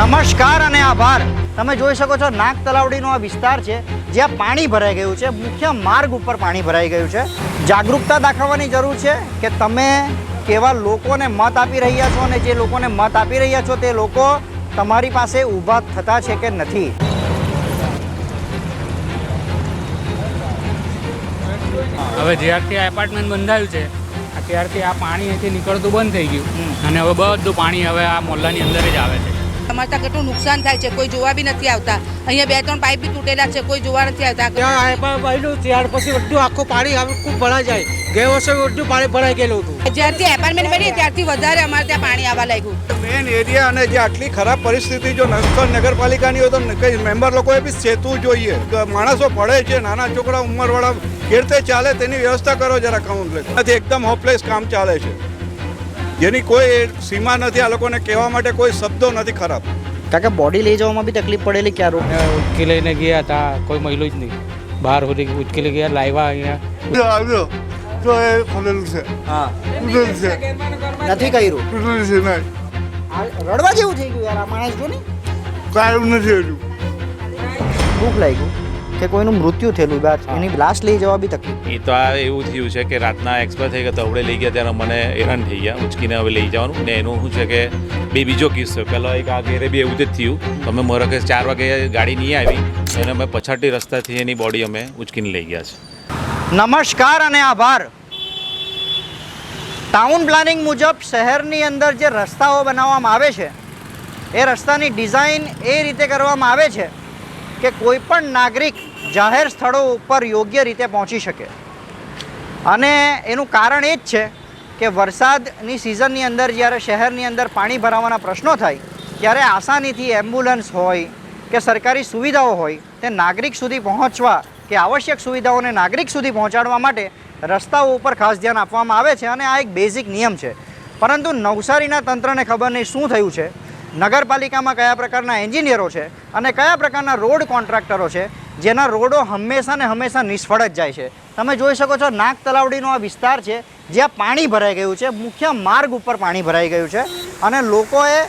નમસ્કાર અને આભાર. તમે જોઈ શકો છો નાગ તલાવડીનો આ વિસ્તાર છે જ્યાં પાણી ભરાઈ ગયું છે મુખ્ય માર્ગ ઉપર પાણી ભરાઈ ગયું છે. જાગૃતતા દાખવવાની જરૂર છે કે તમે કેવા લોકોને મત આપી રહ્યા છો અને જે લોકોને મત આપી રહ્યા છો તે લોકો તમારી પાસે ઊભા થતા છે કે નથી? હવે જ્યારથી આ એપાર્ટમેન્ટ બંધાયું છે ત્યારથી આ પાણી અહીંથી નીકળતું બંધ થઈ ગયું. અને હવે બધું પાણી હવે આ મોહલ્લાની અંદર જ આવે છે. અમારે ત્યાં કેટલું નુકસાન થાય છે કોઈ જોવા બી નથી આવતા. અહીંયા બે ત્રણ પાઇપ બી તૂટેલા છે કોઈ જોવા નથી આવતા. ત્યાં ત્યાર પછી બધું આખું પાણી આવે ખૂબ ભરાઈ જાય. ગયા વર્ષે બધું પાણી ભરાઈ ગયેલું હતું. જ્યારથી એપાર્ટમેન્ટ બની ત્યારથી વધારે અમારે ત્યાં પાણી આવવા લાગ્યું. મેન એરિયા અને જે આટલી ખરાબ પરિસ્થિતિ જો નગર નગરપાલિકાની હોય તો કઈ મેમ્બર લોકોએ બી સેતું જોઈએ. માણસો પડે છે નાના છોકરા ઉંમરવાળા કેરતે ચાલે તેની વ્યવસ્થા કરો જરા કાઉન્સલેટ નથી એકદમ હોપલેસ કામ ચાલે છે. જેની કોઈ સીમા નથી આ લોકોને કહેવા માટે કોઈ શબ્દો નથી ખરાબ. કાકા બોડી લઈ જવામાં બી તકલીફ પડેલી ક્યાં ઉચકી લઈને ગયા હતા કોઈ મહિલો જ નહીં. બહાર સુધી ઉચકી ગયા લાવ્યા અહીંયા. તો એ ખોલેલું છે. હા. છે. નથી કર્યું? તૂટેલું છે નહીં. રડવા જેવું થઈ ગયું યાર આ માણસ જો ને કાંઈ નથી હજુ. ભૂખ લાગ્યું કે કોઈનું મૃત્યુ થયેલું બાદ એની લાશ લઈ જવા બી તકલીફ. એ તો આ એવું થયું છે કે રાતના એક્સપાયર થઈ ગયા તો અવડે લઈ ગયા ત્યારે મને હેરાન થઈ ગયા ઉચકીને હવે લઈ જવાનું. ને એનું શું છે કે બે બીજો કિસ્સો પહેલો એક આ ઘેરે બી એવું જ થયું. તો અમે કે ચાર વાગે ગાડી નહીં આવી અને અમે પછાડી રસ્તાથી એની બોડી અમે ઉચકીને લઈ ગયા છે. નમસ્કાર અને આભાર. ટાઉન પ્લાનિંગ મુજબ શહેરની અંદર જે રસ્તાઓ બનાવવામાં આવે છે એ રસ્તાની ડિઝાઇન એ રીતે કરવામાં આવે છે કે કોઈ પણ નાગરિક જાહેર સ્થળો ઉપર યોગ્ય રીતે પહોંચી શકે. અને એનું કારણ એ જ છે કે વરસાદની સિઝનની અંદર જ્યારે શહેરની અંદર પાણી ભરાવાના પ્રશ્નો થાય, ત્યારે આસાનીથી એમ્બ્યુલન્સ હોય કે સરકારી સુવિધાઓ હોય, તે નાગરિક સુધી પહોંચવા કે આવશ્યક સુવિધાઓને નાગરિક સુધી પહોંચાડવા માટે રસ્તાઓ ઉપર ખાસ ધ્યાન આપવામાં આવે છે અને આ એક બેઝિક નિયમ છે. પરંતુ નવસારીના તંત્રને ખબર નહીં શું થયું છે, નગરપાલિકામાં કયા પ્રકારના એન્જિનિયરો છે અને કયા પ્રકારના રોડ કોન્ટ્રાક્ટરો છે જેના રોડો હંમેશા ને હંમેશા નિષ્ફળ જ જાય છે. તમે જોઈ શકો છો, નાગ તલાવડીનો આ વિસ્તાર છે, જ્યાં પાણી ભરાઈ ગયું છે, મુખ્ય માર્ગ ઉપર પાણી ભરાઈ ગયું છે અને લોકોએ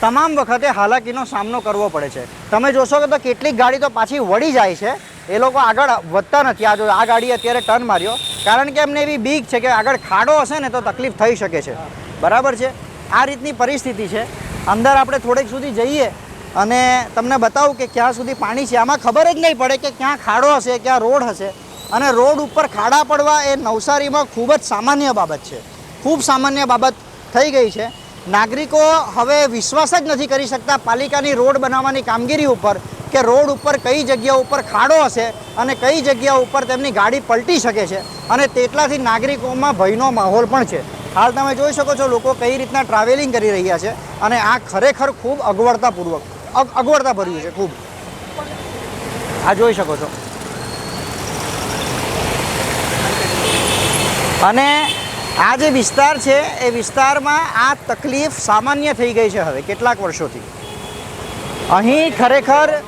તમામ વખતે હાલાકીનો સામનો કરવો પડે છે. તમે જોશો કે તો કેટલીક ગાડી તો પાછી વળી જાય છે. એ લોકો આગળ વધતા નથી. આ જો, આ ગાડી અત્યારે ટર્ન માર્યો. કારણ કે એમને એવી બીક છે કે આગળ ખાડો હશે ને તો તકલીફ થઈ શકે છે. બરાબર છે? આ રીતની પરિસ્થિતિ છે. અંદર આપણે થોડેક સુધી જઈએ. અને તમને બતાવું કે ક્યાં સુધી પાણી છે. આમાં ખબર જ નહીં પડે કે ક્યાં ખાડો હશે, ક્યાં રોડ હશે. અને રોડ ઉપર ખાડા પડવા એ નવસારીમાં ખૂબ જ સામાન્ય બાબત છે. ખૂબ સામાન્ય બાબત થઈ ગઈ છે. નાગરિકો હવે વિશ્વાસ જ નથી કરી શકતા પાલિકાની રોડ બનાવવાની કામગીરી ઉપર કે રોડ ઉપર કઈ જગ્યા ઉપર ખાડો હશે અને કઈ જગ્યા ઉપર તેમની ગાડી પલટી શકે છે. અને તેટલાથી નાગરિકોમાં ભયનો માહોલ પણ છે. હાલ તમે જોઈ શકો છો લોકો કઈ રીતના ટ્રાવેલિંગ કરી રહ્યા છે અને આ ખરેખર ખૂબ અગવડતાપૂર્વક અગ- અગવડતા ભર્યું છે ખૂબ. આ જોઈ શકો છો. અને આ જે વિસ્તાર છે, એ વિસ્તારમાં આ તકલીફ સામાન્ય થઈ ગઈ છે હવે કેટલાક વર્ષોથી. અહીં ખરેખર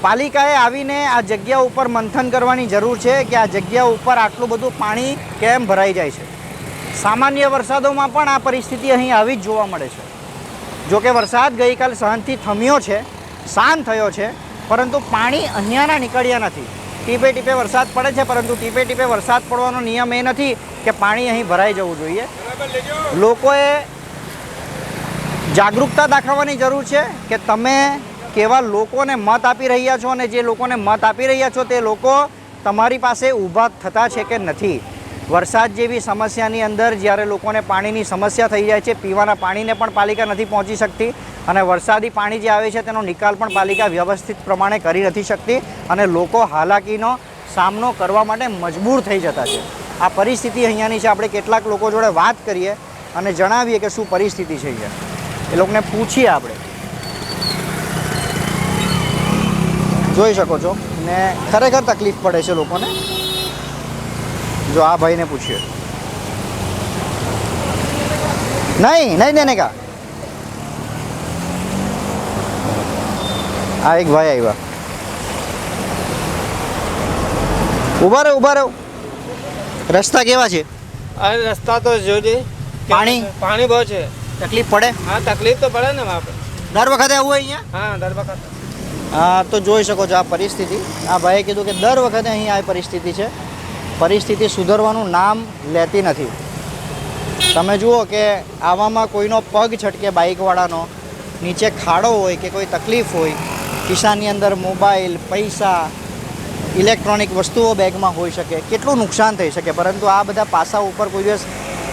પાલિકાએ આવીને આ જગ્યા ઉપર મંથન કરવાની જરૂર છે કે આ જગ્યા ઉપર આટલું બધું પાણી કેમ ભરાઈ જાય છે. સામાન્ય વરસાદોમાં પણ આ પરિસ્થિતિ અહીં આવી જ જોવા મળે છે. જો કે વરસાદ ગઈકાલ સહનથી થમ્યો છે, શાંત થયો છે, પરંતુ પાણી અહીંયાના નીકળ્યા નથી. ટીપે ટીપે વરસાદ પડે છે, પરંતુ ટીપે ટીપે વરસાદ પડવાનો નિયમ એ નથી કે પાણી અહીં ભરાઈ જવું જોઈએ. લોકોએ જાગૃતતા દાખવવાની જરૂર છે કે તમે કેવા લોકોને મત આપી રહ્યા છો અને જે લોકોને મત આપી રહ્યા છો તે લોકો તમારી પાસે ઊભા થતા છે કે નથી. વરસાદ જેવી સમસ્યાની અંદર જ્યારે લોકોને પાણીની સમસ્યા થઈ જાય છે, પીવાના પાણીને પણ પાલિકા નથી પહોંચી શકતી અને વરસાદી પાણી જે આવે છે તેનો નિકાલ પણ પાલિકા વ્યવસ્થિત પ્રમાણે કરી નથી શકતી અને લોકો હાલાકીનો સામનો કરવા માટે મજબૂર થઈ જતા છે. આ પરિસ્થિતિ અહીંયાની છે, આપણે કેટલાક લોકો જોડે વાત કરીએ અને જણાવીએ કે શું પરિસ્થિતિ છે અહીંયા. એ લોકોને પૂછીએ આપણે. જોઈ શકો છો. ને ખરેખર તકલીફ પડે છે લોકોને? જો આ ભાઈને પૂછ્યું. નહીં નહીં નહીં કા. આ એક ભાઈ આવ્યા. ઊભા રહો ઊભા રહો. રસ્તા કેવા છે? આ રસ્તા તો જોજે પાણી? પાણી બહુ છે. તકલીફ પડે? હા તકલીફ તો પડે ને બાપ દર વખતે આવું હોય અહીંયા? હા દર વખત. હા તો જોઈ શકો છો આ પરિસ્થિતિ. આ ભાઈએ કીધું કે દર વખતે અહીં આ પરિસ્થિતિ છે. પરિસ્થિતિ સુધરવાનું નામ લેતી નથી. તમે જુઓ કે આવામાં કોઈનો પગ છટકે બાઇકવાળાનો, નીચે ખાડો હોય કે કોઈ તકલીફ હોય, ખિસ્સાની અંદર મોબાઈલ, પૈસા, ઇલેક્ટ્રોનિક વસ્તુઓ બેગમાં હોઈ શકે, કેટલું નુકસાન થઈ શકે, પરંતુ આ બધા પાસા ઉપર કોઈ દિવસ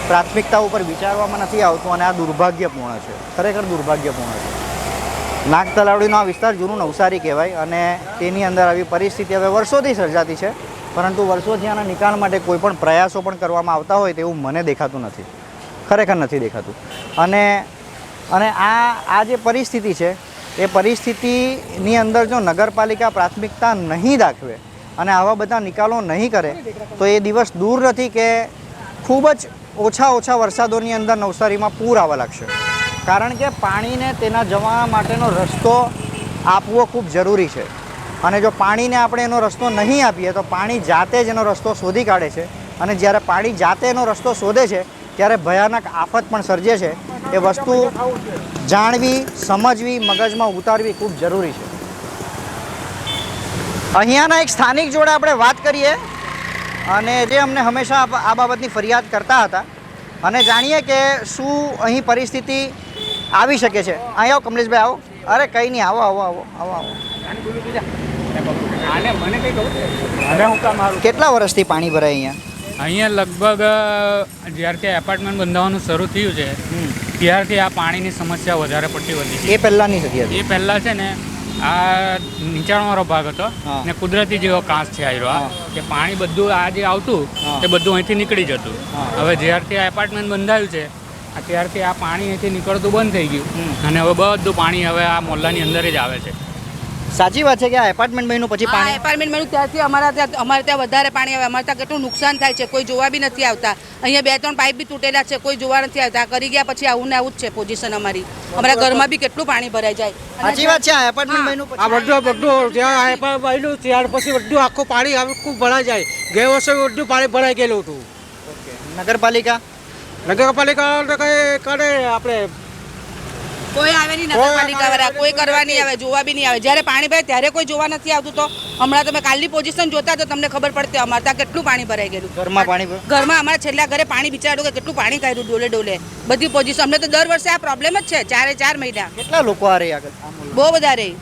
પ્રાથમિકતા ઉપર વિચારવામાં નથી આવતું અને આ દુર્ભાગ્યપૂર્ણ છે. ખરેખર દુર્ભાગ્યપૂર્ણ છે. નાગ તલાવડીનો આ વિસ્તાર જૂનું નવસારી કહેવાય અને તેની અંદર આવી પરિસ્થિતિ હવે વર્ષોથી સર્જાતી છે. પરંતુ વર્ષોથી આના નિકાલ માટે કોઈ પણ પ્રયાસો પણ કરવામાં આવતા હોય તેવું મને દેખાતું નથી. ખરેખર નથી દેખાતું. અને અને આ આ જે પરિસ્થિતિ છે, એ પરિસ્થિતિની અંદર જો નગરપાલિકા પ્રાથમિકતા નહીં દાખવે અને આવા બધા નિકાલો નહીં કરે, તો એ દિવસ દૂર નથી કે ખૂબ જ ઓછા ઓછા વરસાદોની અંદર નવસારીમાં પૂર આવવા લાગશે. કારણ કે પાણીને તેના જવા માટેનો રસ્તો આપવો ખૂબ જરૂરી છે. અને જો પાણીને આપણે એનો રસ્તો નહીં આપીએ, તો પાણી જાતે જ એનો રસ્તો શોધી કાઢે છે. અને જ્યારે પાણી જાતે એનો રસ્તો શોધે છે, ત્યારે ભયાનક આફત પણ સર્જે છે. એ વસ્તુ જાણવી, સમજવી, મગજમાં ઉતારવી ખૂબ જરૂરી છે. અહીંયાના એક સ્થાનિક જોડે આપણે વાત કરીએ, અને જે અમને હંમેશા આ બાબતની ફરિયાદ કરતા હતા. અને જાણીએ કે શું અહીં પરિસ્થિતિ આવી શકે છે. અહીં આવો, કમલેશભાઈ આવો. અરે કંઈ નહીં, આવો આવો આવો આવો આવો. આને મને કઈ કહું મને હું કામ કેટલા વર્ષથી પાણી ભરાય અહીંયા? અહીંયા લગભગ જ્યારથી એપાર્ટમેન્ટ બંધાવવાનું શરૂ થયું છે ત્યારથી આ પાણીની સમસ્યા વધારે પડતી વધી એ પહેલાંની હતી હતી એ પહેલાં છે ને આ નીચાણવાળો ભાગ હતો ને કુદરતી જેવો કાંસ છે આવ્યો આ કે પાણી બધું આ જે આવતું તે બધું અહીંથી નીકળી જતું. હવે જ્યારથી આ એપાર્ટમેન્ટ બંધાયું છે ત્યારથી આ પાણી અહીંથી નીકળતું બંધ થઈ ગયું. અને હવે બધું પાણી હવે આ મોલ્લાની અંદર જ આવે છે. સાચી વાત છે કે આ એપાર્ટમેન્ટ બન્યું પછી પાણી? એપાર્ટમેન્ટ મળ્યું ત્યારથી અમારા ત્યાં અમારે ત્યાં વધારે પાણી આવે. અમારે ત્યાં કેટલું નુકસાન થાય છે કોઈ જોવા બી નથી આવતા. અહીંયા બે ત્રણ પાઇપ બી તૂટેલા છે કોઈ જોવા નથી આવતા. કરી ગયા પછી આવું ને આવું જ છે પોઝિશન અમારી. અમારા ઘરમાં બી કેટલું પાણી ભરાઈ જાય. સાચી વાત છે આ એપાર્ટમેન્ટ બન્યું આ બધું બધું જ્યાં બન્યું ત્યાર પછી બધું આખું પાણી આખું ખૂબ ભરાઈ જાય. ગયા વર્ષે બધું પાણી ભરાઈ ગયેલું હતું. નગરપાલિકા? નગરપાલિકા તો કઈ કરે આપણે કોઈ આવે નહીં નગરપાલિકા વાળા કોઈ કરવા નહીં આવે જોવા બી નહીં આવે. જ્યારે પાણી ભરાય ત્યારે કોઈ જોવા નથી આવતું તો હમણાં તમે કાલની પોઝિશન જોતા તો તમને ખબર પડતી અમારે ત્યાં કેટલું પાણી ભરાઈ ગયેલું. ઘરમાં પાણી ઘરમાં અમારા છેલ્લા ઘરે પાણી બિચારું કે કેટલું પાણી કાઢ્યું ડોલે ડોલે. બધી પોઝિશન અમને તો દર વર્ષે આ પ્રોબ્લેમ જ છે ચારે ચાર મહિના. કેટલા લોકો આ રહી આગળ? બહુ બધા રહી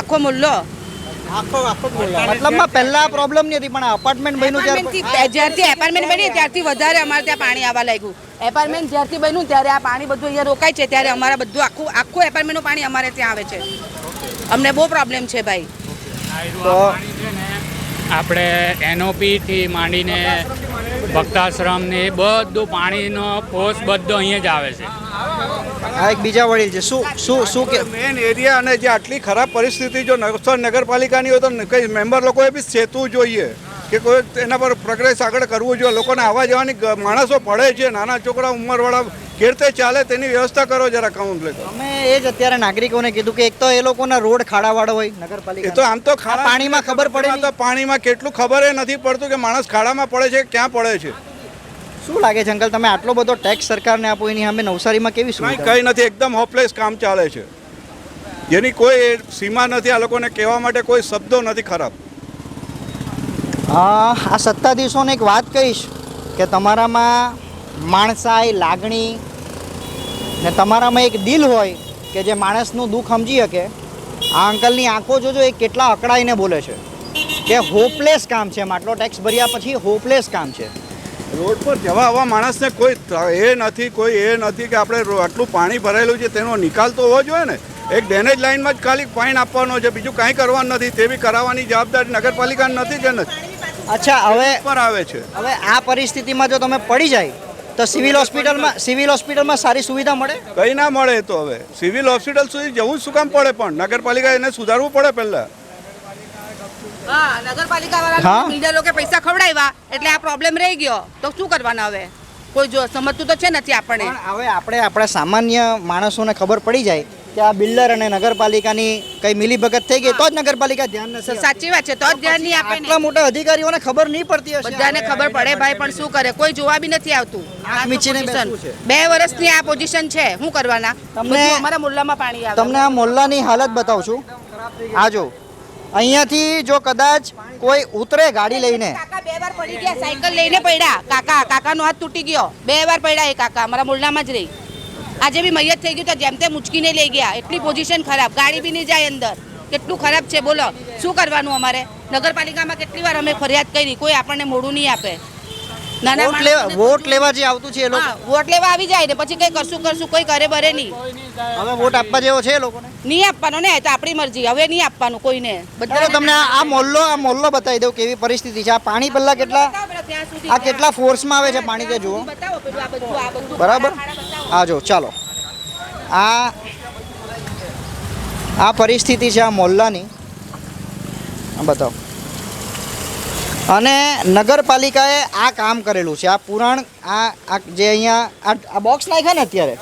આખો મુલ્લો. મતલબમાં પહેલા પ્રોબ્લેમ નહીં હતી પણ અપાર્ટમેન્ટ બન્યું જ્યારથી એપાર્ટમેન્ટ બની ત્યારથી વધારે અમારે ત્યાં પાણી આવવા લાગ્યું. એપાર્ટમેન્ટ જ્યારથી બન્યું ત્યારે આ પાણી બધું અહીંયા રોકાય છે ત્યારે અમારા બધું આખું આખું એપાર્ટમેન્ટનું પાણી અમારે ત્યાં આવે છે. અમને બહુ પ્રોબ્લેમ છે ભાઈ. તો- આ પાણી છે ને આપણે એનઓપી થી માંડીને ભક્તાશ્રમ ને એ બધું પાણીનો ફોર્સ બધો અહીંયા જ આવે છે. આ એક બીજા વડીલ છે. શું શું શું કે મેઇન એરિયા અને જે આટલી ખરાબ પરિસ્થિતિ જો નવસારી નગરપાલિકાની હોય તો કઈ મેમ્બર લોકોએ બી ચેતવું જોઈએ કે કોઈ એના પર પ્રોગ્રેસ આગળ કરવું જોઈએ. લોકોને આવવા જવાની માણસો પડે છે. નાના છોકરા ઉંમરવાળા રીતે ચાલે તેની વ્યવસ્થા કરો જરા કાઉન્સલેટર અમે એ જ અત્યારે નાગરિકોને કીધું કે એક તો એ લોકોના રોડ ખાડાવાળો હોય એ તો આમ તો ખાડા પાણીમાં ખબર પડે તો પાણીમાં કેટલું ખબર એ નથી પડતું કે માણસ ખાડામાં પડે છે ક્યાં પડે છે. શું લાગે છે અંકલ તમે આટલો બધો ટેક્સ સરકારને આપો એની સામે નવસારીમાં કેવી સુવિધા કંઈ નથી એકદમ હોપલેસ કામ ચાલે છે. જેની કોઈ સીમા નથી આ લોકોને કહેવા માટે કોઈ શબ્દો નથી ખરાબ. આ સત્તાધીશોને એક વાત કહીશ કે તમારામાં માણસાઈ લાગણી ને તમારામાં એક દિલ હોય કે જે માણસનું દુઃખ સમજી શકે આ અંકલની આંખો જોજો એ કેટલા અકળાઈને બોલે છે. કે હોપલેસ કામ છે એમ આટલો ટેક્સ ભર્યા પછી હોપલેસ કામ છે. રોડ પર જવા આવવા માણસને કોઈ એ નથી કોઈ એ નથી કે આપણે આટલું પાણી ભરાયેલું છે તેનો નિકાલ તો હોવો જોઈએ ને? એક ડેનેજ લાઇનમાં જ ખાલી ફાઇન આપવાનો છે બીજું કાંઈ કરવાનું નથી તે બી કરાવવાની જવાબદારી નગરપાલિકાની નથી કે નથી અચ્છા હવે પર આવે છે. હવે આ પરિસ્થિતિમાં જો તમે પડી જાય તો સિવિલ હોસ્પિટલમાં સિવિલ હોસ્પિટલમાં સારી સુવિધા મળે? કઈ ના મળે તો હવે. સિવિલ હોસ્પિટલ સુધી જવું શું કામ પડે પણ? નગરપાલિકા એને સુધારવું પડે પહેલાં. હા નગરપાલિકા વાળા બિલ્ડરો કે પૈસા ખવડાવ્યા એટલે આ પ્રોબ્લેમ રહી ગયો. તો શું કરવાના હવે? કોઈ જો સમજતું તો છે નથી આપણને હવે આપણે આપણા સામાન્ય માણસોને ખબર પડી જાય કે આ બિલ્ડર અને નગરપાલિકાની કઈ મિલીભગત થઈ ગઈ તો જ નગરપાલિકા ધ્યાન નથી સાચી વાત છે તો જ ધ્યાન નહીં આપે આટલા મોટા અધિકારીઓને ખબર નહીં પડતી હશે. બધાને ખબર પડે ભાઈ પણ શું કરે? કોઈ જોવા બી નથી આવતું. બે વર્ષની આ પોઝિશન છે. શું કરવાના? તમને- અમારા મોલ્લામાં પાણી આવે. તમને આ મોલ્લાની હાલત બતાવું છું. આ જો અહીંયાથી જો કદાચ કોઈ ઉતરે ગાડી લઈને. કાકા, બે વાર પડી ગયા, સાયકલ લઈને પડ્યા. કાકા, કાકાનો હાથ તૂટી ગયો. બે વાર પડ્યા એ કાકા, અમારા મુલ્લામાં જ રહી. આજે બી મૈયત થઈ ગયું તો જેમ તેમ ઉચકીને લઈ ગયા. એટલી પોઝિશન ખરાબ. ગાડી બી નહીં જાય અંદર. કેટલું ખરાબ છે, બોલો. શું કરવાનું અમારે? નગરપાલિકામાં કેટલી વાર અમે ફરિયાદ કરી, કોઈ આપણને મોડું નહીં આપે. નાના વોટ લેવા વોટ લેવા જે આવતું છે એ લોકો. હા, વોટ લેવા આવી જાય ને પછી કઈ કરશું કરશું કોઈ કરે બરે નહીં. હવે વોટ આપવા જેવો છે એ લોકોને? નહીં આપવાનો ને એ તો આપણી મરજી. હવે નહીં આપવાનું કોઈને. ચાલો તમને આ આ મોલ્લો આ મોલ્લો બતાવી દઉં કેવી પરિસ્થિતિ છે. આ પાણી પહેલા કેટલા આ કેટલા ફોર્સમાં આવે છે પાણી તે જુઓ. બતાવો પેલું આ બધું આ બધું. બરાબર? આ જો ચાલો. આ આ પરિસ્થિતિ છે આ મોલ્લાની. આ બતાવો. અને નગરપાલિકાએ આ કામ કરેલું છે. આ પુરાણ આ આ જે અહીંયા આ આ બોક્સ નાખ્યા ને અત્યારે?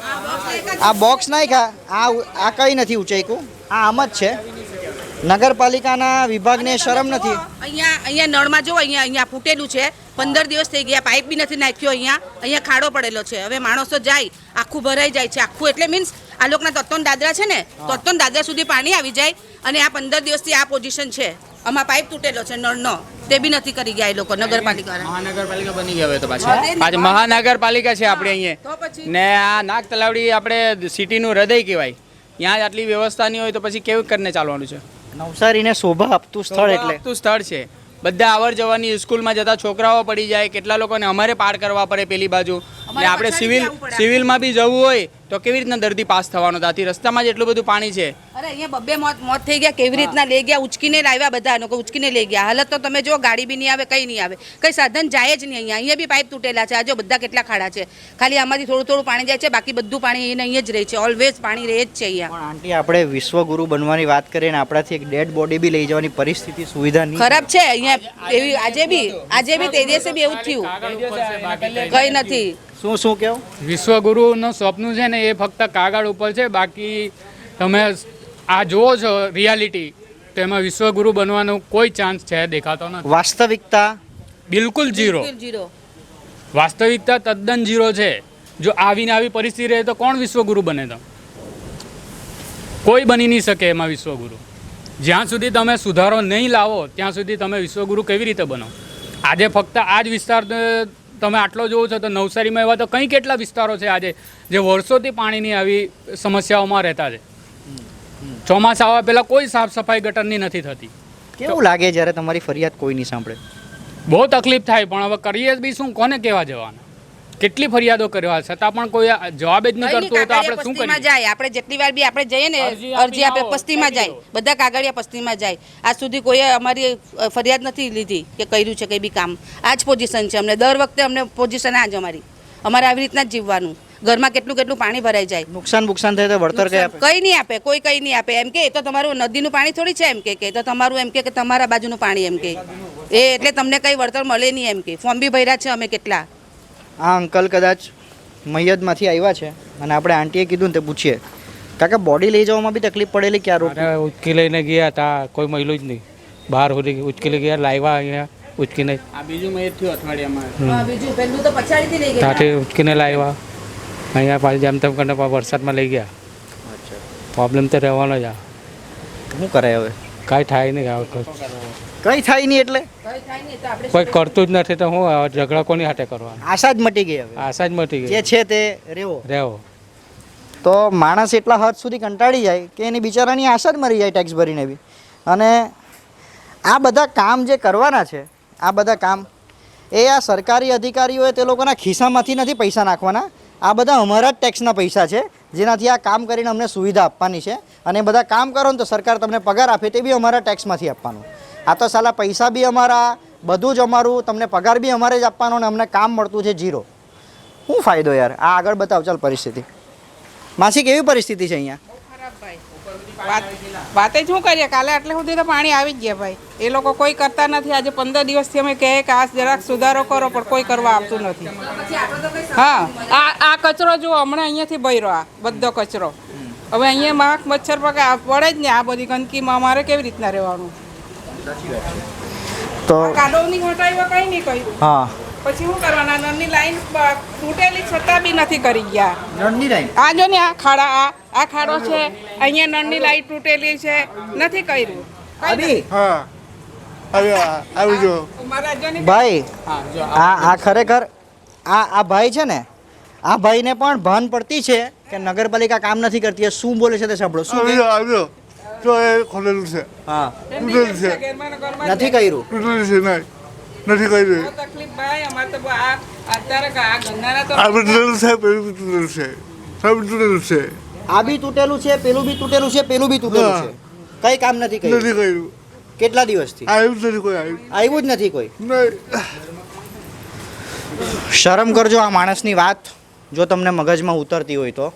આ બોક્સ નાખ્યા. આ આ કંઈ નથી ઉંચાઈકું? આ આમ જ છે. નગરપાલિકાના વિભાગને શરમ નથી. અહીંયા અહીંયા નળમાં જો અહીંયા અહીંયા ફૂટેલું છે. પંદર દિવસ થઈ ગયા પાઇપ બી નથી નાખ્યો અહીંયા. અહીંયા ખાડો પડેલો છે. હવે માણસો જાય આખું ભરાઈ જાય છે આખું. એટલે મીન્સ આ લોકોના તત્તોન દાદરા છે ને તત્તોન દાદરા સુધી પાણી આવી જાય અને આ પંદર દિવસથી આ પોઝિશન છે. આમાં પાઇપ તૂટેલો છે નળનો તે બી નથી કરી ગયા એ લોકો નગરપાલિકા મહાનગરપાલિકા બની ગયા હવે તો પાછી. પાછી મહાનગરપાલિકા છે આપણે અહીંયા. ને આ નાગ તલાવડી આપણે સિટીનું હૃદય કહેવાય. ત્યાં જ આટલી વ્યવસ્થા નહીં હોય તો પછી કેવું કરીને ચાલવાનું છે? નવસારીને શોભા આપતું સ્થળ એટલે. આપતું સ્થળ છે. બધા અવર જવાની સ્કૂલમાં જતા છોકરાઓ પડી જાય કેટલા લોકોને અમારે પાર કરવા પડે પેલી બાજુ. ને આપણે સિવિલ સિવિલમાં બી જવું હોય તો કેવી રીતના દર્દી પાસ થવાનો? ત્યાંથી રસ્તામાં જ એટલું બધું પાણી છે. અરે અહીંયા બબ્બે મોત મોત થઈ ગયા. કેવી રીતના લઈ ગયા? ઉચકીને લાવ્યા બધા લોકો. ઉચકીને લઈ ગયા. હાલત તો તમે જો ગાડી બી નહીં આવે કઈ નહીં આવે. કઈ સાધન જાય જ નહીં અહીંયા. અહીંયા બી પાઇપ તૂટેલા છે. આ જો બધા કેટલા ખાડા છે. ખાલી આમાંથી થોડું થોડું પાણી જાય છે. બાકી બધું પાણી એને અહીંયા જ રહે છે. ઓલવેઝ પાણી રહે જ છે અહીંયા. આંટી આપણે વિશ્વગુરુ બનવાની વાત કરીએ ને આપણાથી એક ડેડ બોડી બી લઈ જવાની પરિસ્થિતિ સુવિધા નહીં ખરાબ છે. અહીંયા એવી આજે બી આજે બી તે દિવસે બી એવું થયું. કઈ નથી. શું શું કહો વિશ્વગુરુનું સ્વપ્ન છે ને એ ફક્ત કાગળ ઉપર છે બાકી તમે આ જુઓ છો રિયાલિટી તો એમાં વિશ્વગુરુ બનવાનો કોઈ ચાન્સ છે દેખાતો નથી. વાસ્તવિકતા? બિલકુલ જીરો વાસ્તવિકતા તદ્દન ઝીરો છે. જો આવીને આવી પરિસ્થિતિ રહે તો કોણ વિશ્વગુરુ બને તો? કોઈ બની નહીં શકે એમાં વિશ્વગુરુ. જ્યાં સુધી તમે સુધારો નહીં લાવો ત્યાં સુધી તમે વિશ્વગુરુ કેવી રીતે બનો? આજે ફક્ત આ જ વિસ્તાર તમે આટલો જોવો છો તો નવસારીમાં એવા તો કંઈ કેટલા વિસ્તારો છે આજે જે વર્ષોથી પાણીની આવી સમસ્યાઓમાં રહેતા છે? ચોમાસા આવવા પહેલાં કોઈ સાફ સફાઈ ગટરની નથી થતી. કેવું લાગે જ્યારે તમારી ફરિયાદ કોઈ નહીં સાંભળે? બહુ તકલીફ થાય પણ હવે કરીએ બી શું? કોને કહેવા જવાના? કેટલી ફરિયાદો કરવા છતાં પણ કોઈ જવાબ જ નહીં કરતું તો આપણે શું કરીએ? જાય. આપણે જેટલી વાર બી આપણે જઈએ ને અરજી આપે પસ્તીમાં જાય. બધા કાગળિયા પસ્તીમાં જાય. આજ સુધી કોઈએ અમારી ફરિયાદ નથી લીધી કે કર્યું છે કંઈ બી કામ. આ જ પોઝિશન છે અમને. દર વખતે અમને પોઝિશન આ જ અમારી. અમારે આવી રીતના જ જીવવાનું. ઘરમાં કેટલું કેટલું પાણી ભરાઈ જાય. નુકસાન નુકસાન થાય તો વળતર કઈ આપે? કઈ નહીં આપે કોઈ કઈ નહીં આપે. એમ કે એ તો તમારું નદીનું પાણી થોડી છે? એમ કે કે તો તમારું એમ કે કે તમારા બાજુનું પાણી એમ કે. એ એટલે તમને કઈ વળતર મળે નહીં એમ કે. ફોર્મ બી ભર્યા છે અમે કેટલા. આ અંકલ કદાચ મૈયદમાંથી આવ્યા છે. અને આપણે આંટીએ કીધું ને તે પૂછીએ. કાકા બોડી લઈ જવામાં બી તકલીફ પડેલી ક્યારે રોડ ઉચકી લઈને ગયા હતા. કોઈ મળ્યું જ નહીં. બહાર સુધી ઉચકી લઈ ગયા લાવ્યા અહીંયા ઉચકીને. આ બીજું મેં થયું અઠવાડિયામાં. બીજું પહેલું તો પછાડીથી લઈ ત્યાંથી ઉચકીને લાવ્યા અહીંયા પાછી જેમ તેમ કરીને વરસાદમાં લઈ ગયા. પ્રોબ્લેમ તો રહેવાનો જ આ. શું કરાય હવે? કાંઈ થાય નહીં આ વખત. કઈ થાય નહીં એટલે? કોઈ કરતું જ નથી તો હું ઝઘડા કોની હાથે કરવાનો? આશા જ મટી ગઈ હવે. આશા જ મટી જે છે તે રેવો. રેવો. તો માણસ એટલા હદ સુધી કંટાળી જાય કે એની બિચારાની આશા જ મરી જાય ટેક્સ ભરીને બી. અને આ બધા કામ જે કરવાના છે આ બધા કામ એ આ સરકારી અધિકારીઓએ તે લોકોના ખિસ્સામાંથી નથી પૈસા નાખવાના. આ બધા અમારા જ ટેક્સના પૈસા છે જેનાથી આ કામ કરીને અમને સુવિધા આપવાની છે. અને બધા કામ કરો ને તો સરકાર તમને પગાર આપે તે બી અમારા ટેક્સમાંથી આપવાનું. આ તો સાલા પૈસા બી અમારા, બધું જ અમારું, તમને પગાર બી અમારે જ આપવાનો અને અમને કામ મળતું છે જીરો. શું ફાયદો યાર? આ આગળ બતાવ, ચાલ પરિસ્થિતિ. માસી, કેવી પરિસ્થિતિ છે અહીંયા? વાતે જ શું કરીએ? કાલે આટલે સુધી તો પાણી આવી જ ગયા ભાઈ. એ લોકો કોઈ કરતા નથી. આજે પંદર દિવસથી અમે કહે કે આ જરાક સુધારો કરો, પણ કોઈ કરવા આવતું નથી. હા. આ આ કચરો જુઓ, હમણાં અહીંયાથી ભર્યો આ, બધો કચરો. હવે અહીંયા માખ, મચ્છર પગે પડે જ ને આ બધી ગંદકીમાં અમારે કેવી રીતના રહેવાનું? તો કાદવની હટાવ્યા કંઈ નહીં કર્યું હા. પછી શું કરવાના? નળની લાઈન તૂટેલી છતાં બી નથી કરી ગયા. નળની લાઈન? આ જો ને આ ખાડા આ આ ખાડો છે. અહીંયા નળની લાઈન તૂટેલી છે. નથી કર્યું. અભી? હા. ભાઈ આ આ ખરેખર આ આ ભાઈ છે ને આ ભાઈને પણ ભાન પડતી છે કે નગરપાલિકા કામ નથી કરતી. એ શું બોલે છે તે સાંભળો. શું આવી કહે? જો આવી જો તો એ ખોલેલું છે હા તૂટેલું છે નથી કર્યું તૂટેલું છે નહીં નથી કર્યું તકલીફ ભાઈ અમારે તો આ અત્યારે આ ગંગાના તો આ તૂટેલું છે પેલું બી તૂટેલું છે સબ તૂટેલું છે આ બી તૂટેલું છે પેલું બી તૂટેલું છે પેલું બી તૂટેલું છે કઈ કામ નથી કર્યું નથી કર્યું કેટલા દિવસથી? આવ્યું જ નથી કોઈ આવ્યું આવ્યું જ નથી કોઈ. શરમ કરજો આ માણસની વાત જો તમને મગજમાં ઉતરતી હોય તો.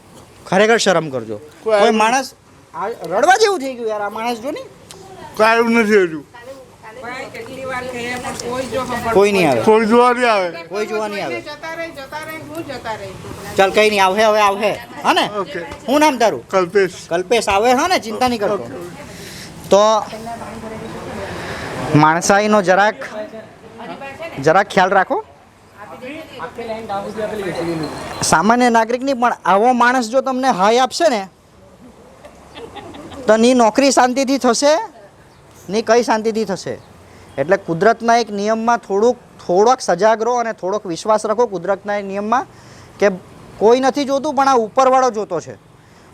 ખરેખર શરમ કરજો. કોઈ માણસ આ રડવા જેવું થઈ ગયું યાર આ માણસ જો ને. કાયું નથી હજુ. ભાઈ કેટલી વાર કહીએ પણ કોઈ જો સાંભળતું કોઈ નહીં આવે. કોઈ જોવા નહીં આવે. કોઈ જોવા નહીં આવે. જતા રહે જતા રહે હું જતા રહે ચાલ કઈ નહીં આવે હવે આવે હા ને? ઓકે. શું નામ તારું? કલ્પેશ. કલ્પેશ આવે હા ને? ચિંતા નહીં કરતો. તો માણસાઈનો જરાક જરાક ખ્યાલ રાખો. સામાન્ય નાગરિકની પણ આવો માણસ જો તમને હાય આપશે ને તો ની નોકરી શાંતિથી થશે? ની કઈ શાંતિથી થશે? એટલે કુદરતના એક નિયમમાં થોડુંક, થોડોક સજાગ રહો અને થોડોક વિશ્વાસ રાખો કુદરતના નિયમમાં કે કોઈ નથી જોતું, પણ આ ઉપરવાળો જોતો છે.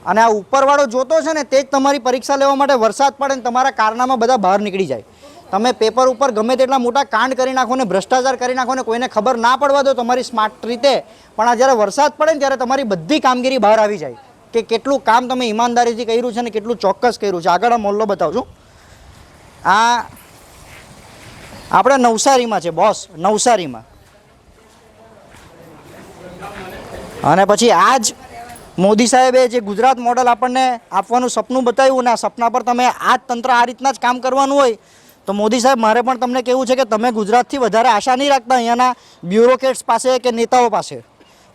અને આ ઉપરવાળો જોતો છે ને, તે જ તમારી પરીક્ષા લેવા માટે વરસાદ પડે ને તમારા કારનામાં બધા બહાર નીકળી જાય. તમે પેપર ઉપર ગમે તેટલા મોટા કાંડ કરી નાખો ને, ભ્રષ્ટાચાર કરી નાખો ને, કોઈને ખબર ના પડવા દો તમારી સ્માર્ટ રીતે, પણ આ જ્યારે વરસાદ પડે ને, ત્યારે તમારી બધી કામગીરી બહાર આવી જાય. કે કેટલું કામ તમે ઈમાનદારીથી કર્યું છે ને કેટલું ચોક્કસ કર્યું છે. આગળ આ મોલ્લો બતાવજો. આ આપણે નવસારીમાં છે, બોસ, નવસારીમાં. અને પછી આ જ મોદી સાહેબે જે ગુજરાત મોડલ આપણને આપવાનું સપનું બતાવ્યું ને આ સપના પર તમે આ જ તંત્ર આ રીતના જ કામ કરવાનું હોય, તો મોદી સાહેબ મારે પણ તમને કહેવું છે કે તમે ગુજરાતથી વધારે આશા નહીં રાખતા અહીંયાના બ્યુરોક્રેટ્સ પાસે કે નેતાઓ પાસે.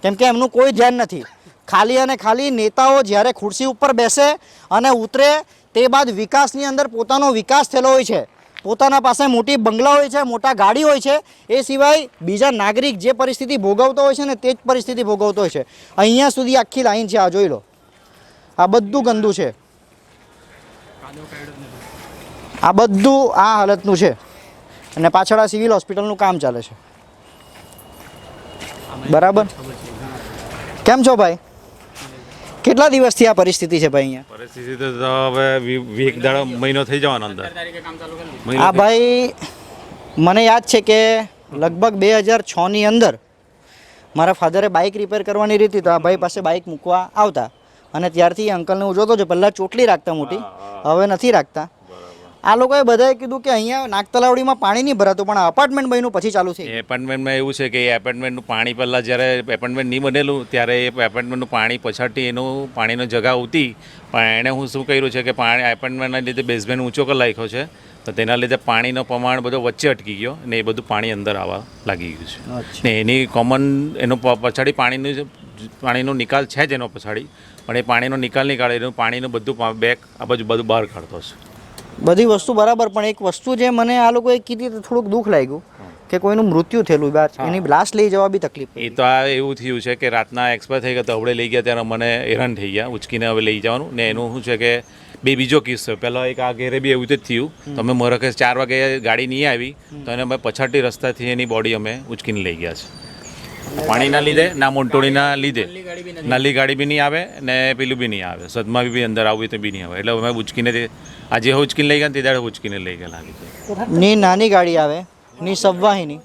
કેમ કે એમનું કોઈ ધ્યાન નથી. ખાલી અને ખાલી નેતાઓ જ્યારે ખુરશી ઉપર બેસે અને ઉતરે, તે બાદ વિકાસની અંદર પોતાનો વિકાસ થયેલો હોય છે. પોતાના પાસે મોટી બંગલા હોય છે, મોટા ગાડી હોય છે, એ સિવાય બીજા નાગરિક જે પરિસ્થિતિ ભોગવતો હોય છે ને તે જ પરિસ્થિતિ ભોગવતો હોય છે. અહીંયા સુધી આખી લાઈન છે, આ જોઈ લો. આ બધું ગંદુ છે. આ બધું આ હાલતનું છે. અને પાછળ આ સિવિલ હોસ્પિટલનું કામ ચાલે છે. બરાબર? કેમ છો ભાઈ? કેટલા દિવસથી આ પરિસ્થિતિ છે ભાઈ અહીંયા? પરિસ્થિતિ તો હવે વીક દાડો મહિનો થઈ જવાનો અંદર. આ ભાઈ મને યાદ છે કે લગભગ બે હજાર છની અંદર મારા ફાધરે બાઇક રિપેર કરવાની રીત તો આ ભાઈ પાસે બાઇક મૂકવા આવતા. અને ત્યારથી અંકલને હું જોતો છું પહેલાં ચોટલી રાખતા મોટી. હવે નથી રાખતા. આ લોકોએ બધાએ કીધું કે અહીંયા નાગતલાવડીમાં પાણી નહીં ભરાતું પણ અપાર્ટમેન્ટ બન્યું પછી ચાલુ છે એપાર્ટમેન્ટમાં એવું છે કે એ એપાર્ટમેન્ટનું પાણી પહેલાં જ્યારે એપાર્ટમેન્ટ નહીં બનેલું ત્યારે એ એપાર્ટમેન્ટનું પાણી પછાડથી એનું પાણીનો જગા ઉતી પણ એણે હું શું કર્યું છે કે પાણી એપાર્ટમેન્ટના લીધે બેઝમેન્ટ ઊંચો કરી નાખ્યો છે તો તેના લીધે પાણીનો પ્રમાણ બધો વચ્ચે અટકી ગયો ને એ બધું પાણી અંદર આવવા લાગી ગયું છે. ને એની કોમન એનું પછાડી પાણીનું પાણીનો નિકાલ છે જ એનો પછાડી પણ એ પાણીનો નિકાલ નહીં કાઢે એનું પાણીનું બધું બેક આ બાજુ બધું બહાર કાઢતો છે બધી વસ્તુ બરાબર પણ એક વસ્તુ જે મને આ લોકોએ કીધી તો થોડુંક દુઃખ લાગ્યું કે કોઈનું મૃત્યુ થયેલું બાર એની લાશ લઈ જવા બી તકલીફ એ તો આ એવું થયું છે કે રાતના એક્સપાયર થઈ ગયા તો હવડે લઈ ગયા ત્યારે મને હેરાન થઈ ગયા ઉચકીને હવે લઈ જવાનું. ને એનું શું છે કે બે બીજો કિસ્સો પહેલો એક આ ઘેરે બી એવું જ થયું. તો અમે મોરકે ચાર વાગે ગાડી નહીં આવી તો એને અમે પછાડી રસ્તાથી એની બોડી અમે ઉચકીને લઈ ગયા છે. પાણીના લીધે, ના મોન્ટોળીના લીધે. નાલી ગાડી બી નહીં આવે ને પેલું બી નહીં આવે. સદમાં બી અંદર આવવું તો બી નહીં આવે. એટલે અમે ઉચકીને આજે ઉચકીને લઈ ગયા તે દાડે ઉચકીને લઈ ગયેલા ની નાની ગાડી આવે, ની સબવાહિની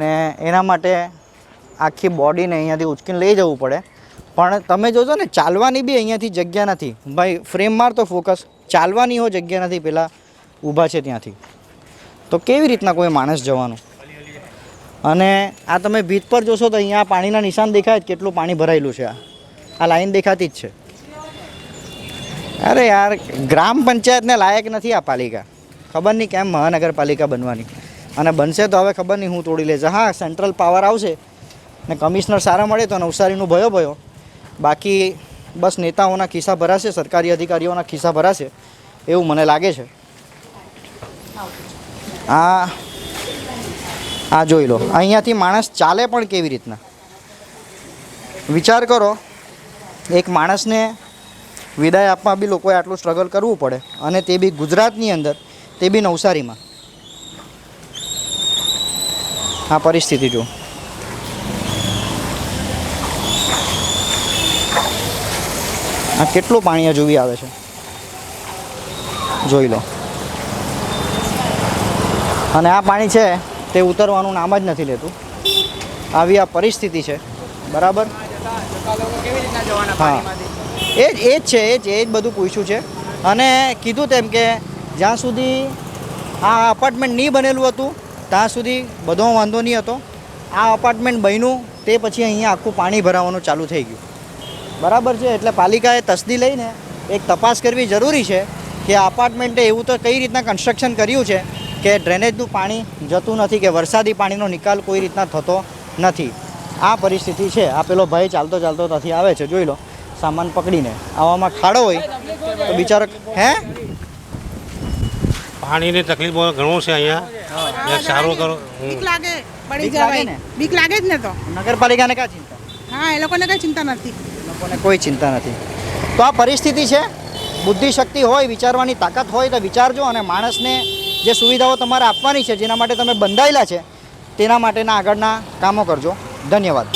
ને એના માટે આખી બોડીને અહીંયાથી ઉચકીને લઈ જવું પડે. પણ તમે જોજો ને, ચાલવાની બી અહીંયાથી જગ્યા નથી. ભાઈ ફ્રેમ માર તો ફોકસ ચાલવાની હો જગ્યા નથી, પેલા ઊભા છે ત્યાંથી. તો કેવી રીતના કોઈ માણસ જવાનું? અને આ તમે ભીત પર જોશો તો અહીંયા પાણીના નિશાન દેખાય કેટલું પાણી ભરાયેલું છે આ. લાઈન દેખાતી જ છે. અરે યાર, ગ્રામ પંચાયતને લાયક નથી આ પાલિકા. ખબર નહીં કેમ મહાનગરપાલિકા બનવાની. અને બનશે તો હવે ખબર નહીં હું તોડી લેશે હા, સેન્ટ્રલ પાવર આવશે ને કમિશનર સારા મળે તો નવસારીનું ભયો ભયો. બાકી બસ નેતાઓના ખિસ્સા ભરાશે, સરકારી અધિકારીઓના ખિસ્સા ભરાશે એવું મને લાગે છે. આ આ જોઈ લો. અહીંયાથી માણસ ચાલે પણ કેવી રીતના? વિચાર કરો, એક માણસને વિદાય આપવા બી લોકોએ આટલું સ્ટ્રગલ કરવું પડે અને તે બી ગુજરાતની અંદર, તે બી નવસારીમાં. આ પરિસ્થિતિ જો આ કેટલું પાણી જોવી આવે છે? જોઈ લો. અને આ પાણી છે તે ઉતરવાનું નામ જ નથી લેતું. આવી આ પરિસ્થિતિ છે. બરાબર? હા. એ જ એ જ છે, એ જ એ જ બધું પૂછ્યું છે. અને કીધું તેમ કે જ્યાં સુધી આ અપાર્ટમેન્ટ નહીં બનેલું હતું, ત્યાં સુધી બધો વાંધો નહીં હતો. આ અપાર્ટમેન્ટ બન્યું, તે પછી અહીંયા આખું પાણી ભરાવાનું ચાલુ થઈ ગયું. બરાબર છે? એટલે પાલિકાએ તસદી લઈને એક તપાસ કરવી જરૂરી છે કે અપાર્ટમેન્ટે એવું તો કઈ રીતના કન્સ્ટ્રક્શન કર્યું છે કે ડ્રેનેજનું પાણી જતું નથી કે વરસાદી પાણીનો નિકાલ કોઈ રીતના થતો નથી. આ પરિસ્થિતિ છે. આ પેલો ભાઈ ચાલતો ચાલતો ત્યાંથી આવે છે. જોઈ લો સામાન પકડીને. આવામાં ખાડો હોય તો બિચારો હે? પાણીની તકલીફ બહુ ઘણું છે અહીંયા. સારું કરો. બીક લાગે પડી જાય ને? બીક લાગે જ ને તો. નગરપાલિકાને કા ચિંતા? હા એ લોકોને કઈ ચિંતા નથી. લોકોને કોઈ ચિંતા નથી. તો આ પરિસ્થિતિ છે. બુદ્ધિ શક્તિ હોય વિચારવાની તાકાત હોય તો વિચારજો અને માણસને જે સુવિધાઓ તમારે આપવાની છે, જેના માટે તમે બંધાયેલા છે, તેના માટેના આગળના કામો કરજો. ધન્યવાદ.